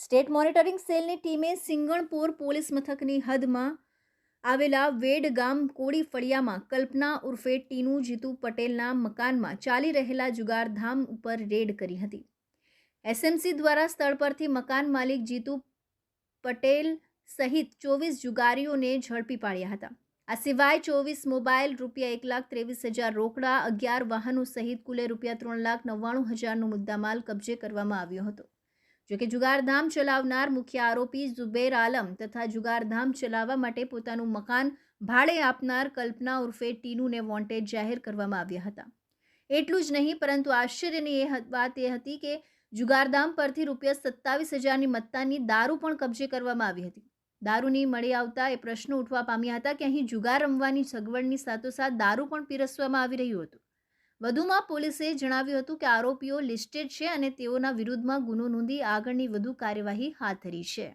State monitoring સેલની ટીમે Singanpur police મથકની હદમાં આવેલા વેડ ગામ કોળી ફળિયામાં કલ્પના ઉર્ફે ટીનુ જીતુ પટેલના મકાનમાં ચાલી રહેલા જુગારધામ ઉપર રેડ કરી હતી. એસએમસી દ્વારા સ્થળ પરથી મકાન માલિક જીતુ પટેલ સહિત ચોવીસ જુગારીઓને ઝડપી પાડ્યા હતા. આ સિવાય ચોવીસ મોબાઈલ રૂપિયા એક લાખ ત્રેવીસ હજાર રોકડા, અગિયાર વાહનો સહિત કુલે રૂપિયા ત્રણ લાખ નવ્વાણું હજારનો મુદ્દામાલ કબજે કરવામાં આવ્યો હતો. જોકે જુગારધામ ચલાવનાર મુખ્ય આરોપી ઝુબેર આલમ તથા જુગારધામ ચલાવવા માટે પોતાનું મકાન ભાડે આપનાર કલ્પના ઉર્ફે ટીનુને વોન્ટેડ જાહેર કરવામાં આવ્યા હતા. એટલું જ નહીં, પરંતુ આશ્ચર્યની એ વાત એ હતી કે જુગારધામ પરથી રૂપિયા સત્તાવીસ હજારની મત્તાની દારૂ પણ કબજે કરવામાં આવી હતી. દારૂની મળી આવતા એ પ્રશ્નો ઉઠવા પામ્યા હતા કે અહીં જુગાર રમવાની સગવડની સાથોસાથ દારૂ પણ પીરસવામાં આવી રહ્યું હતું. વધુમાં પોલીસે જણાવ્યું હતું કે આરોપીઓ લિસ્ટેડ છે અને તેઓના વિરુદ્ધમાં ગુનો નોંધી આગળની વધુ કાર્યવાહી હાથ ધરી છે.